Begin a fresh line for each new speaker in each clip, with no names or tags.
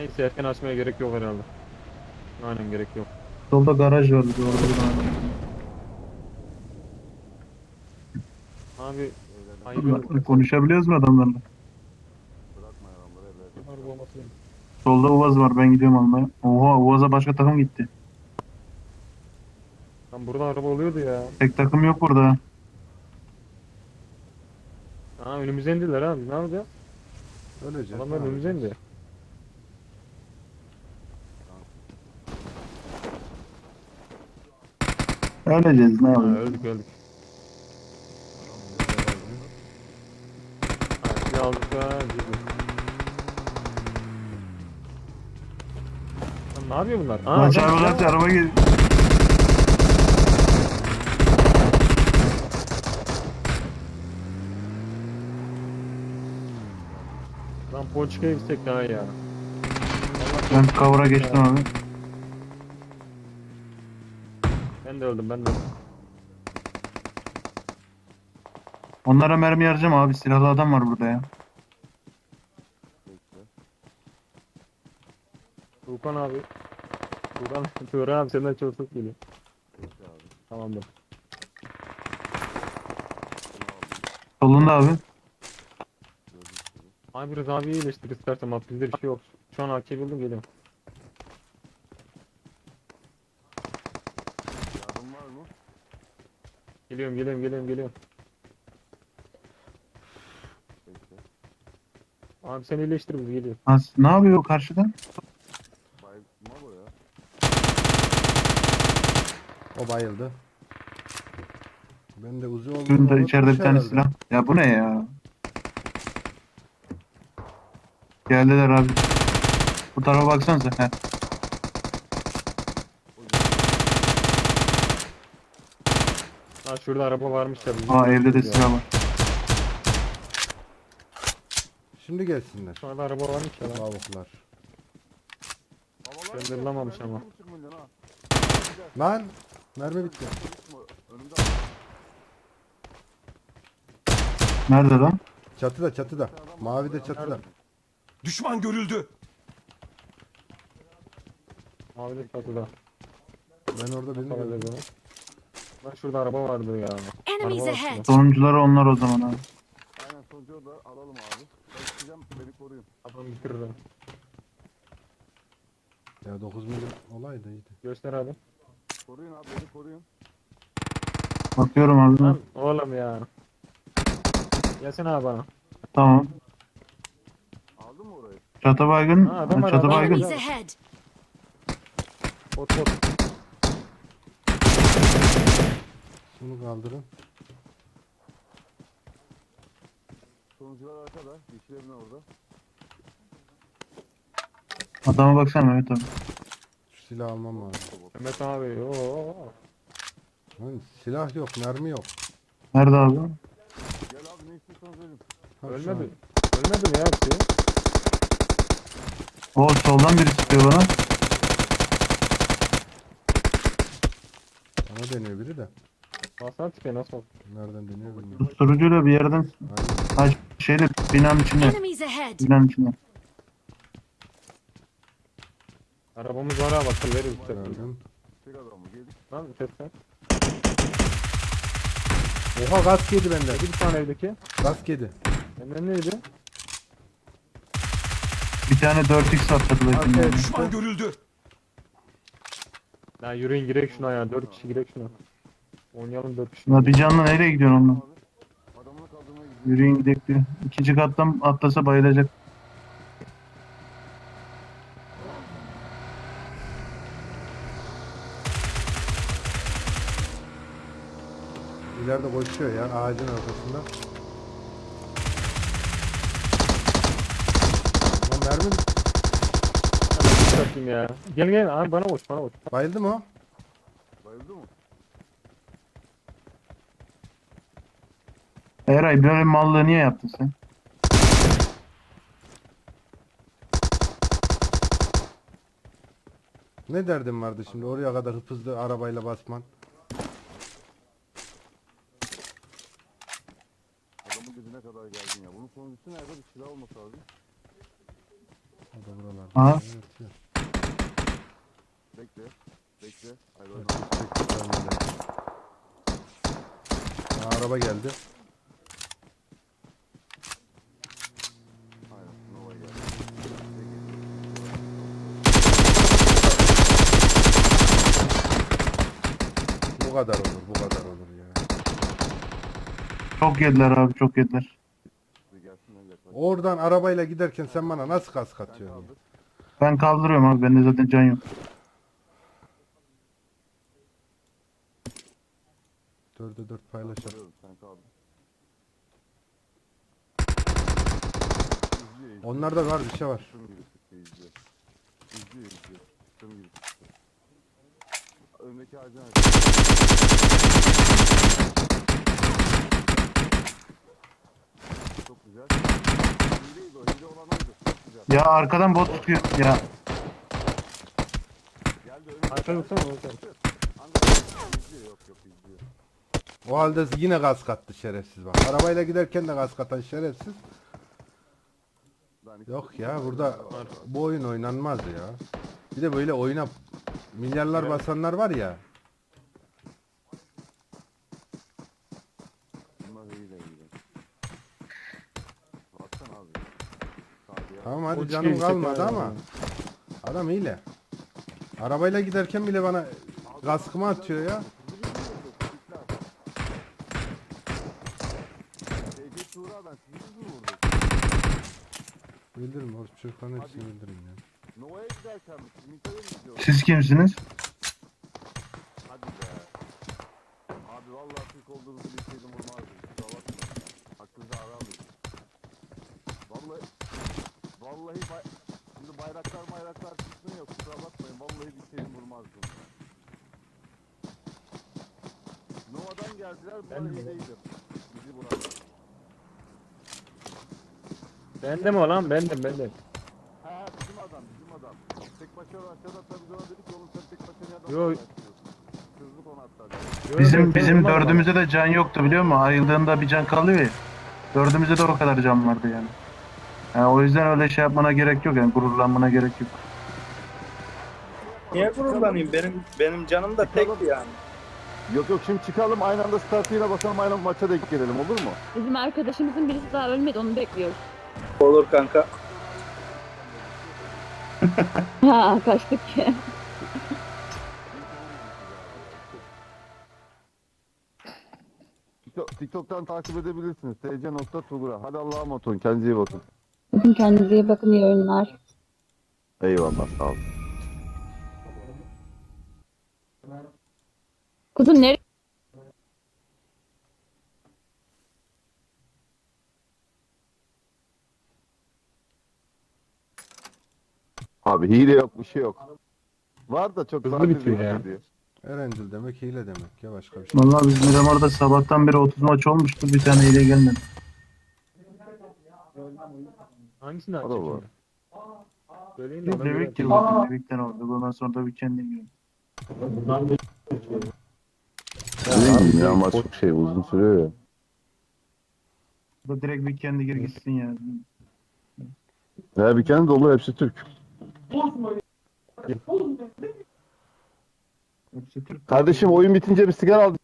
Neyse erken açmaya gerek yok herhalde. Aynen gerek yok.
Solda garaj var doğru buradan.
Abi ayıp yok.
Konuşabiliyoruz mu adamlarla? Solda Uvaz var ben gidiyorum almaya. Oha Uvaz'a başka takım gitti.
Lan burada araba oluyordu ya.
Tek takım yok burada.
Aa önümüze indiler abi. Ne yapacağız?
Öleceğiz.
Adamlar önümüze indi.
Öleceğiz ne
Ha,
yapalım.
öldük öldük. Ha, silah aldık da girdik. Lan ne yapıyor bunlar? Aa,
Lan
adam
çarpı
silah
kaç araba.
Lan Polçika'ya gitsek daha iyi ya.
Ben kavura geçtim abi.
Ben de öldüm ben de öldüm.
Onlara mermi yarayacağım abi. Silahlı adam var burada ya.
Bekle.
Tuğkan abi. Tuğkan, Tuğkan abi senden çok ses geliyor.
Bekle abi.
Tamamdır.
Solunda abi.
Gördüm seni.
Abi biraz abi iyileştir istersen bak bizde bir şey yok. Şu an AK buldum geliyorum.
Yardım var mı?
Geliyorum geliyorum geliyorum geliyorum.
Bekle.
Abi sen iyileştir biz geliyoruz.
Ha, ne yapıyor o karşıda?
Bayılma bu ya.
O bayıldı. Ben de uzu oldum.
Şurada içeride bir tane
herhalde.
silah. Ya bu ne ya? Geldiler abi. Bu tarafa baksanıza. Heh.
Ha şurada araba varmış ya. bizim
Aa evde de silah var.
Şimdi gelsinler.
Şurada araba varmış ya lan.
Babalar
Gönderilememiş ama.
Lan! Mermi bitti.
Nerede lan?
Çatıda çatıda. Mavi de çatıda.
Düşman görüldü.
Mavi de çatıda.
Ben orada birini gördüm.
Lan şurada araba vardı ya.
Enemies
Araba
ahead!
Sonuncuları onlar o zaman abi.
Aynen sonucu da alalım abi. Ben çıkacağım beni koruyun.
Adam bitirir lan.
Ya 9 milyon olaydı iyiydi.
Göster abi.
Koruyun abi beni koruyun.
Bakıyorum abi.
Lan oğlum ya. Gelsene abi bana.
Tamam.
Aldın mı orayı?
Çatı baygın.
Ha, adam var,
Çatı
adam var.
baygın.
Enemies ahead!
Bot bot.
Şunu kaldırın.
Sonucular arkada. Yeşil evin orada.
Adama baksana Mehmet abi.
Şu silahı almam lazım.
Mehmet abi. Oo.
Lan silah yok, mermi yok.
Nerede abi?
Gel abi ne istiyorsanız verin.
Ha, şu
Ölmedi.
an.
Ölmedi mi ya hepsi?
O soldan biri çıkıyor bana.
Bana deniyor biri de.
Basar çıkıyor nasıl?
Nereden deniyor bilmiyorum.
Susturucuyla bir yerden.
Aynen.
Ha şeyde binanın içinde.
Enemies ahead!
Binanın içinde.
Arabamız var ha bakın veririz sesini.
Gördüm.
Lan seslen.
Oha gaz yedi benden.
Bir tane evdeki.
Gaz yedi.
Benden neydi?
Bir tane 4x var çatıda
Arkaya
şimdi.
Düşman görüldü.
Ya yürüyün girek şuna ya. 4 kişi girek şuna. Oynayalım 4 kişi.
Bir canlı nereye gidiyorsun onunla?
Adamını kaldırmaya gidiyor.
Yürüyün gidelim diyor. İkinci kattan atlasa bayılacak.
İleride koşuyor ya ağacın arkasında. Lan mermi
Bakayım ya. Gel gel abi bana koş bana koş.
bayıldı mı o?
Bayıldı mı?
Eray böyle mallığı niye yaptın sen?
Ne derdin vardı şimdi oraya kadar hızlı arabayla basman?
Adamın dibine kadar geldin ya. Bunun sonuncusu nerede? Bir silah olması lazım.
O da buralarda.
Aha.
yatıyor.
Bekle. Bekle. Hayır
Bak,
oynama.
çek, çek, çek, önünde. Aa, araba geldi.
Aynen. Nova geldi.
Bu kadar olur, bu kadar olur ya.
Çok yediler abi çok yediler.
Oradan arabayla giderken sen bana nasıl kask atıyorsun? ya?
Ben kaldırıyorum abi bende zaten can yok.
Dörde dört paylaşalım. Onlarda var bir şey var.
İzliyor. İzliyor, izliyor. Sıktım gibi. Öndeki ağacın arkasında. Çok güzel. Hileydi o, hile olan oydu. Çok güzel.
Ya arkadan bot çıkıyor ya.
Geldi önüne.
Arka vursana Volkan.
Ankara izliyor, yok yok izliyor.
O halde yine kask attı şerefsiz bak. Arabayla giderken de kask atan şerefsiz.
Lan
Yok ya burada bu oyun oynanmaz ya. Bir de böyle oyuna milyarlar basanlar var ya.
Bunlar hile hile. Baksana abi. Sadiye.
Tamam hadi
çıkıyor
canım
işte
kalmadı
kenara.
ama. Adam hile. Arabayla giderken bile bana kaskımı atıyor ya.
Tevfik Tuğra ben sizi mi vurdum?
Bildirim o çocukların hepsini bildirim ya.
Nova'ya giderken mi? Siz mı
kimsiniz?
Hadi be. Abi vallahi Türk olduğunuzu bilseydim vurmazdım. Kusura aramayın. Vallahi vallahi bay... Şimdi bayraklar bayraklar çıksın yok kusura bakmayın. Vallahi bilseydim vurmazdım. Nova'dan geldiler bunlar iyiydi. Bizi vuramadı.
Bende mi o lan? Bende bende.
Ha ha, bizim adam bizim adam. Tek başına aşağıda tabii ona dedik ki oğlum sen tek başına nereden
Yo.
başlıyorsun? Kızlık onu hatta. dedi.
Yo,
Bizim bizim dördümüzde de can yoktu biliyor musun? Ayrıldığında bir can kalıyor ya. Dördümüzde de o kadar can vardı yani. Yani o yüzden öyle şey yapmana gerek yok yani gururlanmana gerek yok.
Niye gururlanayım? Benim benim canım da tek yani.
Yok yok şimdi çıkalım aynı anda startıyla bakalım aynı maça denk gelelim olur mu?
Bizim arkadaşımızın birisi daha ölmedi onu bekliyoruz.
Olur kanka.
Ha kaçtık ki.
TikTok, TikTok'tan takip edebilirsiniz. tc.tugura. Hadi Allah'a emanet olun. Kendinize iyi bakın.
Bakın kendinize iyi bakın iyi oyunlar.
Eyvallah sağ olun.
Kuzum nereye?
Abi hile yok bir şey yok. Var da çok
Hızlı
sakin
bitiyor
bir
ya.
Erencil demek hile demek ya başka bir şey.
Vallahi biz Miramar'da sabahtan beri 30 maç olmuştu bir tane ile gelmedi.
Hangisini
O da
açacak
var.
şimdi? Söyleyin de ona göre
Bebek girdi. Bebekten oldu. Ondan sonra da bir kendim.
Bundan bir-
Değil ya maç çok şey uzun sürüyor ya.
Bu da direkt bir kendi gir gitsin yani.
Ya bir kendi dolu hepsi Türk. Kardeşim oyun bitince bir sigara al.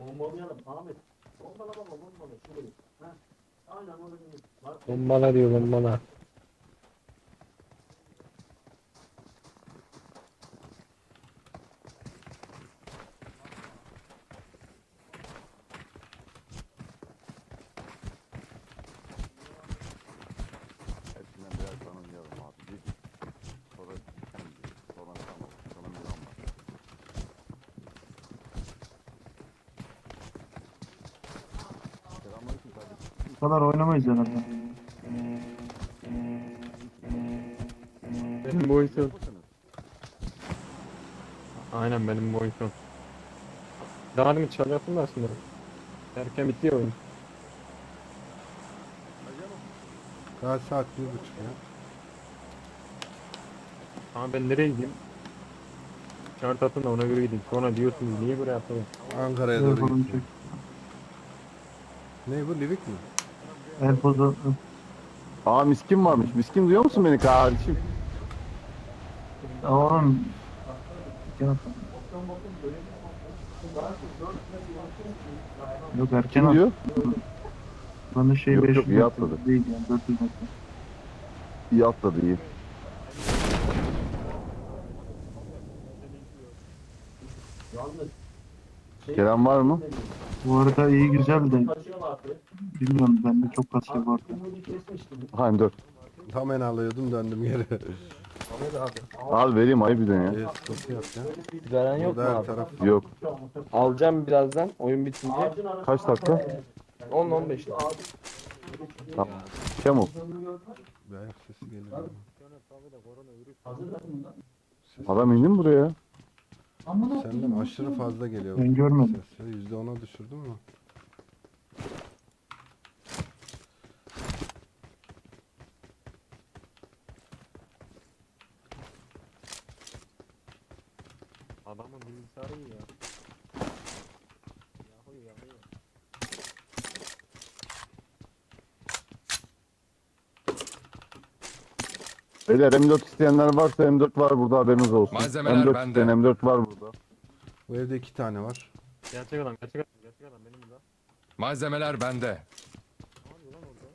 Bombala diyor bombala.
Hepsinden birer tanımlayalım abi. Bir, sonra sen bir, sonra sen ol. Sonra bir anlat. Selamünaleyküm kardeşim.
Bu kadar oynamayız herhalde.
Benim son.
Mısınız?
Aynen benim bu oyun son. Daha mı çalacaktım da aslında. Erken bitti ya oyun.
Daha saat bir buçuk ya.
Ama ben nereye gideyim? Şart atın da ona göre gideyim. Sonra diyorsunuz niye buraya atladın?
Ankara'ya doğru
Telefonum.
Ne bu Livik mi?
El pozu.
Aa miskin varmış. Miskin duyuyor musun beni kardeşim?
Oğlum. Ya. Yok erken
Kim diyor?
Bana şey
Yok,
500
yok, iyi
metre
atladı.
Değil yani 400 metre.
İyi atladı iyi. Gelen var mı?
Bu arada iyi güzel de. Bilmiyorum bende çok kasıyor bu arada.
Ha M4.
Tam en alıyordum döndüm geri.
Al vereyim bir ya.
Evet ya.
Veren yok mu
Burada her
abi?
taraf
Yok.
Alacağım birazdan oyun bitince.
Kaç dakika?
10-15 dakika.
Tamam. Kemal.
bir ayak sesi geliyor. ama.
Adam indi mi buraya?
Senden aşırı fazla geliyor.
Ben görmedim.
Sesi yüzde ona düşürdün mü?
Adamın bilgisayarı iyi ya. Yakıyor yakıyor.
Beyler M4 isteyenler varsa M4 var burada haberiniz olsun.
Malzemeler
M4
bende.
isteyen M4 var burada.
Bu evde iki tane var.
Gerçek adam gerçek adam gerçek adam benim burada.
Malzemeler bende.
Ne yapıyor lan orada?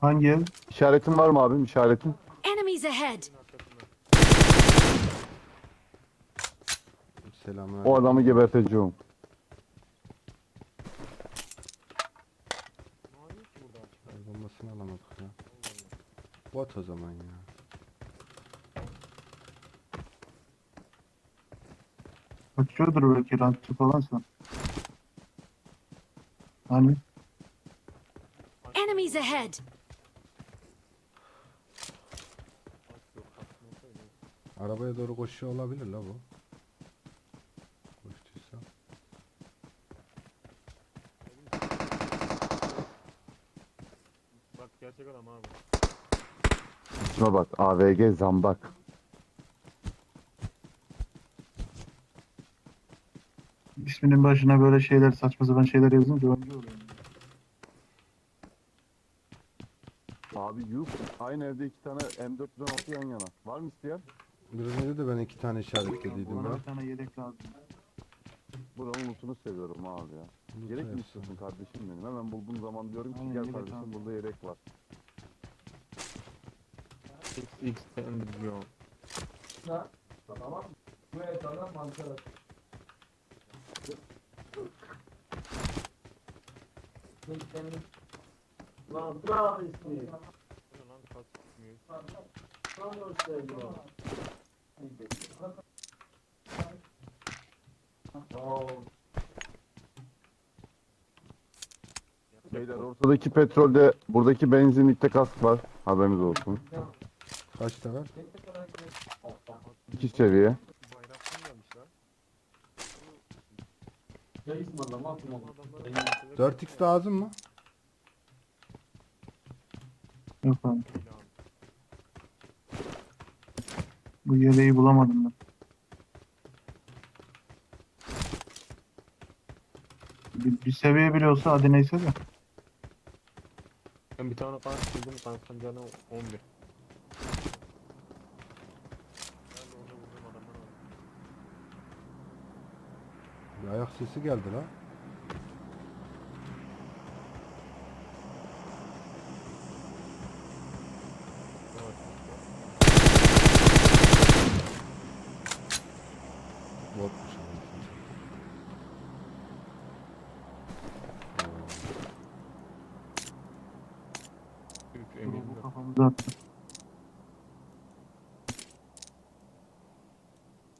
Hangi ev?
İşaretin var mı abim işaretin?
Enemies ahead!
Selamlar.
O adamı geberteceğim.
El bombasını alamadık ya. Bot o zaman ya.
Kaçıyordur belki rankçı falansa. Hani?
Enemies ahead!
Arabaya doğru koşuyor olabilir la bu. Koştuysa.
Bak gerçek adam abi.
İsme bak AVG zambak.
İsminin başına böyle şeyler saçma sapan şeyler yazınca önce oluyor.
Abi yuh. Aynı evde iki tane M4 16 yan yana. Var mı isteyen?
Biraz önce de ben iki tane işaretlediydim
Bana
ben.
bir tane yedek lazım.
Buranın lootunu seviyorum abi ya. Gerek mi istiyorsun kardeşim benim? Hemen bulduğum zaman diyorum ki
Aynen,
gel
yedek
kardeşim
abi.
burada yedek var.
XX ten diyor. Bu ne lan kas çıkmıyor.
Beyler ortadaki petrolde buradaki benzinlikte kask var. Haberiniz olsun.
Kaçta var?
İki seviye.
Lan.
4x lazım mı?
Yok. Bu yedeği bulamadım ben. Bir, bir seviye bile olsa hadi neyse de.
Ben bir tane kas buldum kankam canı 11. Nerede orada vurdum adamlar var.
Bir ayak sesi geldi la. Botmuş.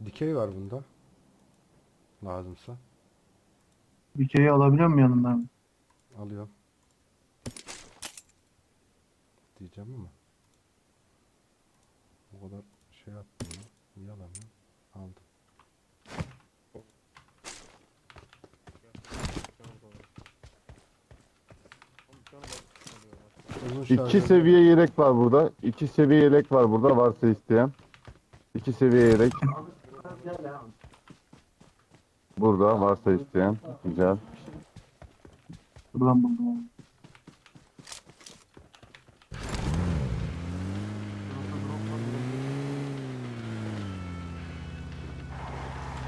Dikey var bunda. Lazımsa.
Dikeyi alabiliyor muyum yanından?
Alıyorum. Diyeceğim ama. O kadar şey yaptım ya. Niye alamıyorum? Aldım. Uzun
İki seviye yelek var burada. İki seviye yelek var burada varsa isteyen. İki seviye yelek. Burada varsa isteyen. Güzel.
Buradan buldum.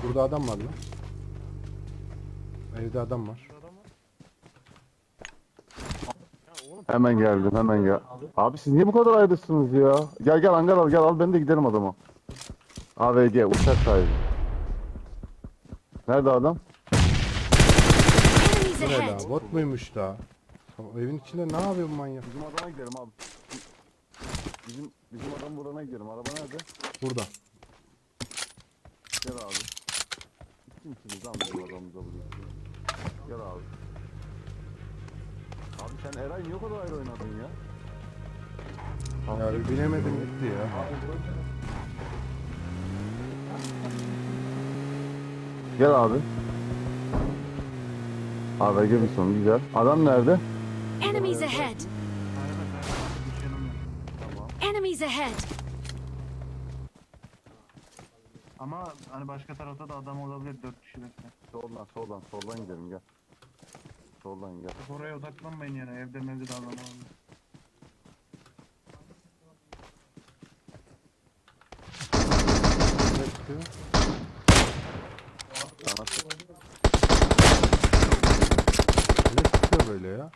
Burada adam var lan. Evde adam var.
Hemen geldim hemen gel. Abi siz niye bu kadar ayrısınız ya? Gel gel hangar al gel al ben de gidelim adama. AVG uçak sahibi. Nerede adam?
Bu ne la? Bot muymuş da? O evin içinde ne yapıyor bu manyak?
Bizim adama gidelim abi. Bizim bizim adam vurana gidelim. Araba nerede?
Burada.
Gel abi. Kimsiniz lan bizim adamımıza vuruyorsun? Gel abi. Abi sen Eray niye o kadar ayrı oynadın ya?
Ya bir binemedim gitti ya.
Gel abi. AVG bir son güzel. Adam nerede?
Enemies ahead! Enemies ahead!
Ama hani başka tarafta da adam olabilir 4 kişi bekle.
Soldan soldan soldan gidelim gel. Soldan gel.
Oraya odaklanmayın yani evde mevde de adam olabilir.
Ne çıkıyor?
Sana
Ne çıkıyor böyle ya?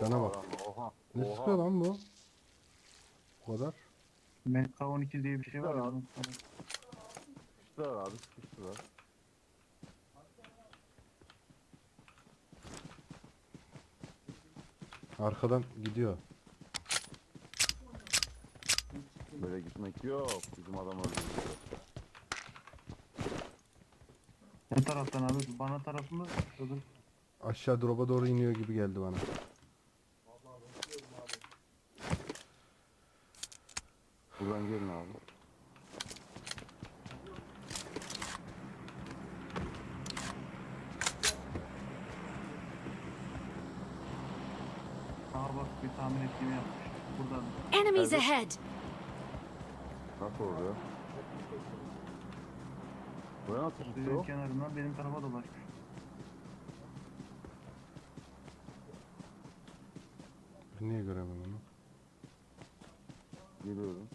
Sana bak.
Oha.
Ne
Oha.
çıkıyor lan bu? Bu kadar.
MK12 diye bir şey var ya. onun-
Sıkıştılar abi sıkıştılar.
Arkadan gidiyor.
Böyle gitmek yok. Bizim adam öldü.
Ne taraftan abi? Bana tarafı mı? Öbür
Aşağı drop'a doğru iniyor gibi geldi bana.
Buradan gelin abi.
Bak bir tahmin ettiğimi yapmış. Burada.
Enemies ahead!
Nasıl oluyor? Buraya nasıl gitti
Suyun
o?
kenarından benim tarafa dolaşmış.
Ben niye göremem onu?
Geliyorum.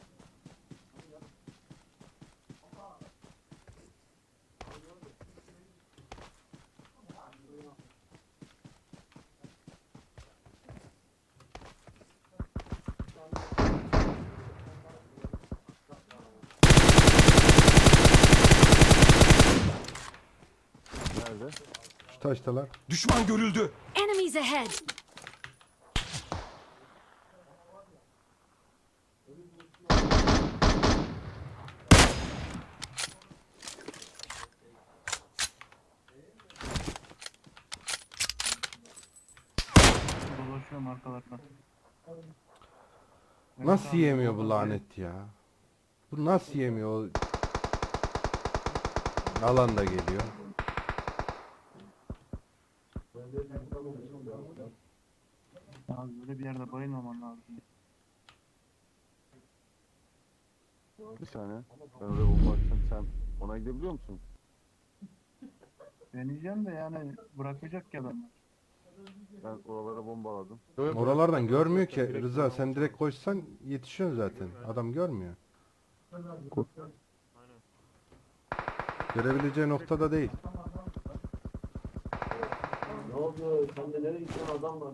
Nerede?
Şu taştalar.
Düşman görüldü.
Enemies ahead!
Dolaşıyorum.
Nasıl yemiyor bu lanet ya? Bu nasıl yemiyor? Alan da geliyor.
Abi böyle bir yerde bayılmaman lazım.
Bir saniye. Ben oraya bomba atacağım. Sen ona gidebiliyor musun?
Deneyeceğim de yani bırakacak ki adam.
Ben oralara bombaladım.
Oralardan görmüyor ki Rıza sen direkt koşsan yetişiyorsun zaten. Adam görmüyor. Görebileceği noktada değil.
Ne oldu? Sen de nereye gittin adam var?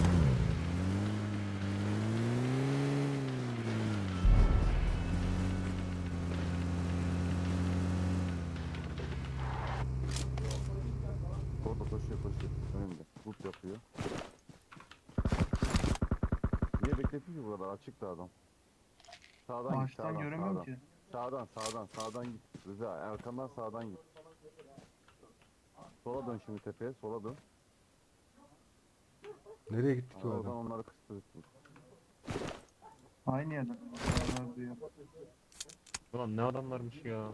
Açıktı adam. Sağdan git
Ağaçtan
sağdan
göremiyorum
sağdan.
ki.
Sağdan sağdan sağdan git. Rıza arkamdan sağdan git. Sola dön şimdi tepeye sola dön.
Nereye gitti ki o
Oradan
adam?
onları kıstırırsın.
Aynı yerden. Beraber diyor.
Ulan ne adamlarmış ya.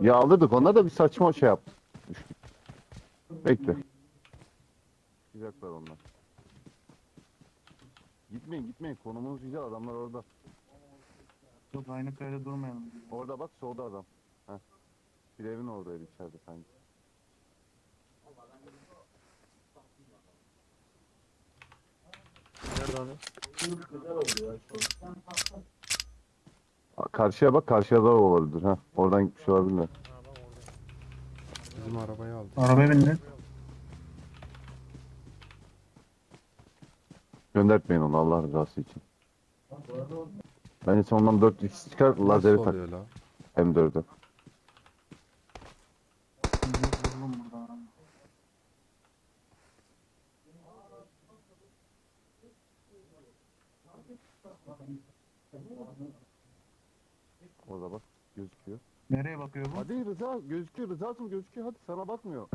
Ya alırdık onlar da bir saçma şey yaptı. Düştük. Bekle. Çıkacaklar onlar. Gitmeyin gitmeyin konumuz güzel adamlar orada.
Yok aynı kayda durmayalım.
Orada bak solda adam. Heh. Bir evin oradaydı içeride sanki.
Nerede?
Aa, Karşıya bak karşıya da olabilir ha. Oradan gitmiş olabilirler.
Bizim arabayı aldı.
Arabaya bindi.
Göndertmeyin onu Allah rızası için. Bence sen ondan 4x çıkar lazeri tak
oluyor la?
M4'ü.
Vururum burada.
Orada bak gözüküyor.
Nereye bakıyor bu?
Hadi Rıza gözüküyor Rıza'cığım gözüküyor hadi sana bakmıyor.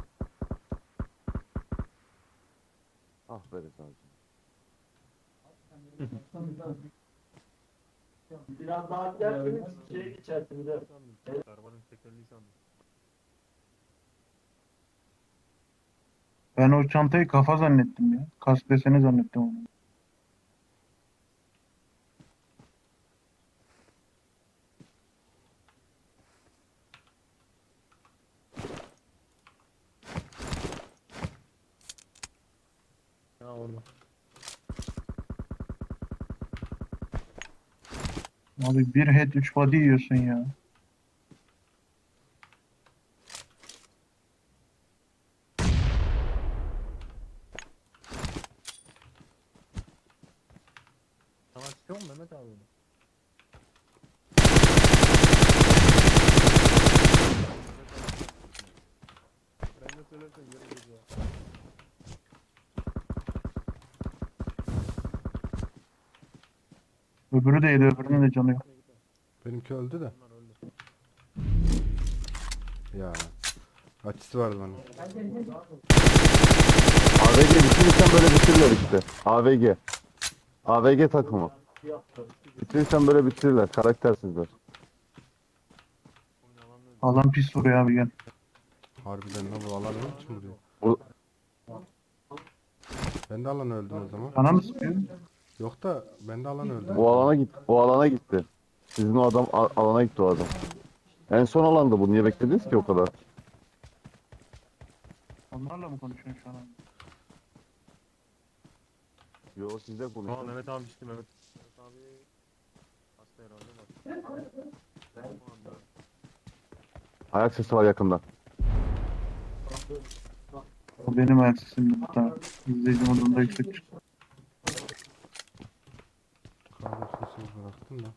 Ah be Rıza'cığım.
Biraz daha giderseniz şey geçersiniz. evet.
Arabanın tekerleği sandım.
Ben o çantayı kafa zannettim ya. Kask deseni zannettim onu.
Ha orada.
Abi bir head 3 body yiyorsun ya.
Sana çıkıyor mu Mehmet abi? onu? Ben de söylersen göreceğiz ya.
Öbürü de yedi öbürünün de canı yok.
Benimki öldü de. Ya. Açısı vardı bana.
AVG bitirirsen böyle bitirirler işte. AVG. AVG takımı. Bitirirsen böyle bitirirler. Karaktersizler.
Alan pis vuruyor abi gel.
Harbiden ne bu alan ne biçim vuruyor?
Bu-
Ben de alan öldüm o zaman.
Bana mı sıkıyor?
Yok da ben de alan öldüm.
O alana git. O alana gitti. Sizin o adam a- alana gitti o adam. En son alanda bu. Niye beklediniz ki o kadar?
Onlarla mı konuşuyorsun şu an?
Yo sizle
Aa Mehmet abi düştü Mehmet. Mehmet abi hasta herhalde bak.
Ayak sesi var yakında.
O benim ayak sesim hatta. İzleyici modunda yüksek çıktı.
Sesini bıraktım da.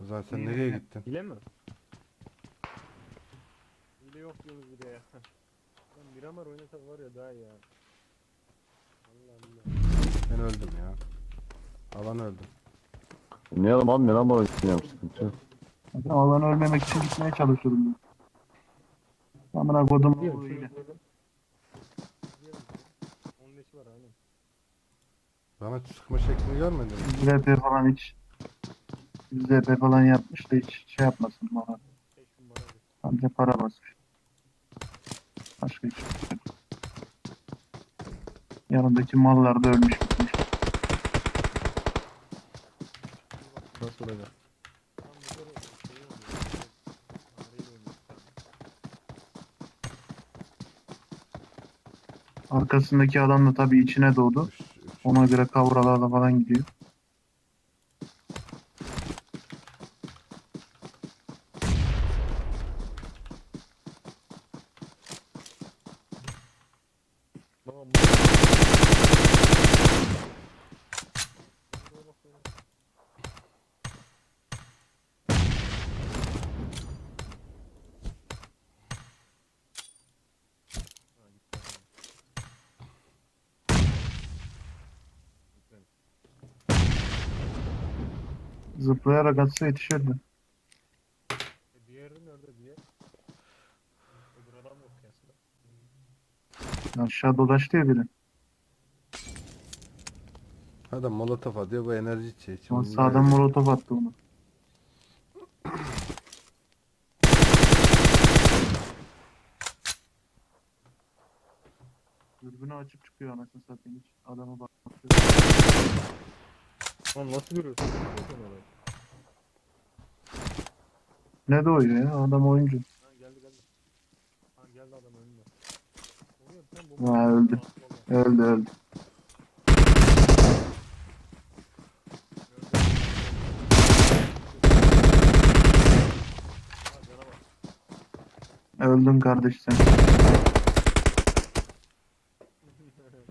Zaten sen nereye gittin?
Hile mi? Hile yok diyoruz bir de ya. Lan Miramar oynasa var ya daha iyi ya. Allah Allah.
Ben öldüm ya. Alan öldüm.
Ne adam abi Miramar oynuyorum sıkıntı yok.
Ben alanı ölmemek için gitmeye çalışıyordum. ben. Amına kodum
aynen.
Bana sıkma şeklini görmedin mi?
ZP falan hiç ZP falan yapmış da hiç şey yapmasın bana.
5 gün bana bir.
Sadece para basmış. Başka hiç. şey. Yanındaki mallar da ölmüş gitmiş.
Nasıl olacak?
Arkasındaki adam da tabii içine doğdu. Ona göre kavralarla falan gidiyor.
Babam bu- Buraya bak ya.
Zıplayarak atsa yetişirdi.
E, diğeri nerede diye? Öbür adam yok piyasada.
Aşağı dolaştı ya biri.
Adam molotof atıyor bu enerji içeceği. için.
Ama
Bunlar-
sağdan molotof attı onu. Dürbünü açıp çıkıyor anasını satayım hiç. Adama bak.
Lan nasıl görüyorsun? Nasıl görüyorsun orayı?
Ne doyuyor ya adam oyuncu.
Ha geldi geldi. Ha geldi adam önünde. Oluyor sen bu
Ha, öldü. Öldü öldü. Öldün kardeş sen.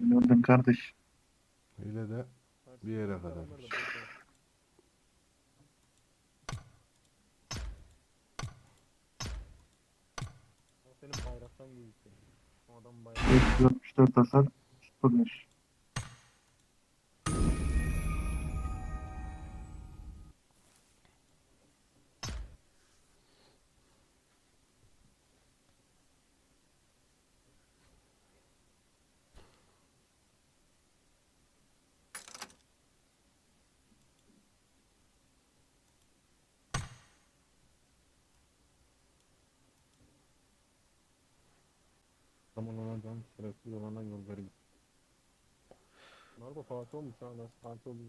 Öldün kardeş.
Öyle de Bir yere kadarmış.
90 gözüküyor. Adam bayağı.
464 hasar 0 5.
Zaman ona can şerefsiz olana yol verir. Narko Fatih olmuş ha nasıl Fatih oldu.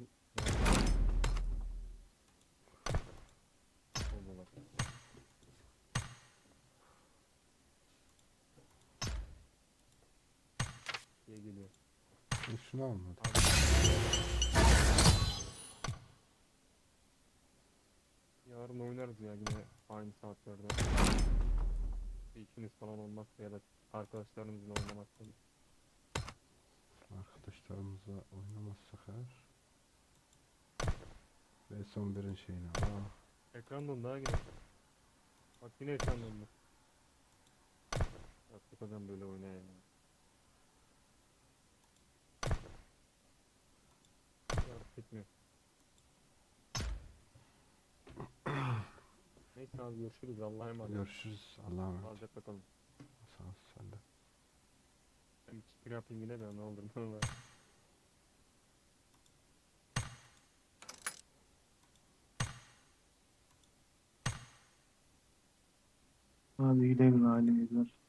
Olmalar. Diye geliyor.
E, şunu almadım.
Yarın oynarız ya yine aynı saatlerde. Bir ikiniz falan olmazsa ya da arkadaşlarımızla oynamazsa.
Arkadaşlarımızla oynamazsak eğer. Ve son birin şeyini al.
Ekran dondu ha yine. Bak yine ekran dondu. Artık adam böyle oynaya ya. Artık bitmiyor. Neyse abi görüşürüz Allah'a emanet.
Görüşürüz. Allah'a emanet.
Alacak bakalım.
Sağ ol sen de.
Ben bir çıkır yapayım yine de ne olur ne olur.
Hadi gidelim ailemiz var.